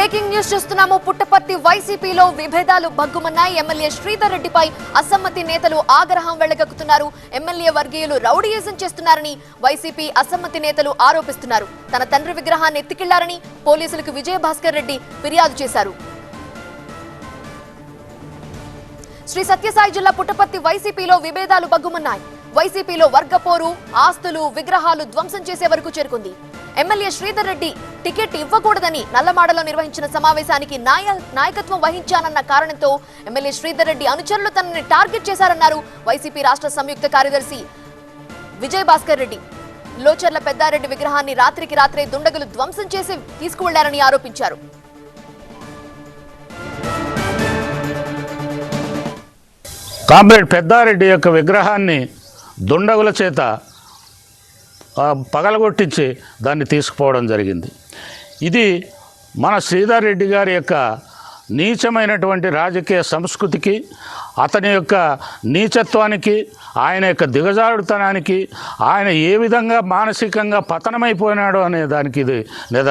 News చూస్తున్నాము. పుట్టపర్తి వైసీపీలో విభేదాలు బగ్గుమన్నాయి ఎమ్మెల్యే శ్రీధర్ రెడ్డిపై అసమ్మతి నేతలు ఆగ్రహం వెళ్ళగక్కుతున్నారు ఎమ్మెల్యే వర్గీయులు రౌడీయిజం చేస్తున్నారని వైసీపీ అసమ్మతి నేతలు ఆరోపిస్తున్నారు. తన తండ్రి విగ్రహాన్ని ఎత్తికెళ్ళారని పోలీసులకు విజయభాస్కర్ రెడ్డి ఫిర్యాదు చేశారు. శ్రీ సత్యసాయి జిల్లా పుట్టపర్తి వైసీపీలో విభేదాలు బగ్గుమన్నాయి వైసీపీలో వర్గపోరు ఆస్తులు విగ్రహాలు ధ్వంసం చేసే వరకు చేరుకుంది. ఎమ్మెల్యే శ్రీధర్ రెడ్డి టికెట్ ఇవ్వకూడదని నల్లమాడలో నిర్వహించిన సమావేశానికి నాయ నాయకత్వం వహించానన్న కారణంతో ఎమ్మెల్యే శ్రీధర్ రెడ్డి అనుచరులు తనని టార్గెట్ చేశారన్నారు. వైసీపీ రాష్ట్ర సంయుక్త కార్యదర్శి విజయ్ భాస్కర్ రెడ్డి. లోచర్ల పెద్దారెడ్డి విగ్రహాన్ని రాత్రికి రాత్రే దుండగులు ధ్వంసం చేసి తీసుకువెళ్ళారని ఆరోపించారు. కామ్రేడ్ పెద్దారెడ్డి యొక్క విగ్రహాన్ని దుండగుల చేత పగలగొట్టించి దాన్ని తీసుకుపోవడం జరిగింది. ఇది మన శ్రీధర్ రెడ్డి గారి యొక్క నీచమైనటువంటి రాజకీయ సంస్కృతికి అతని యొక్క నీచత్వానికి ఆయన యొక్క దిగజారుడుతనానికి ఆయన ఏ విధంగా మానసికంగా పతనమైపోయినాడో అనే దానికి ఇది నిద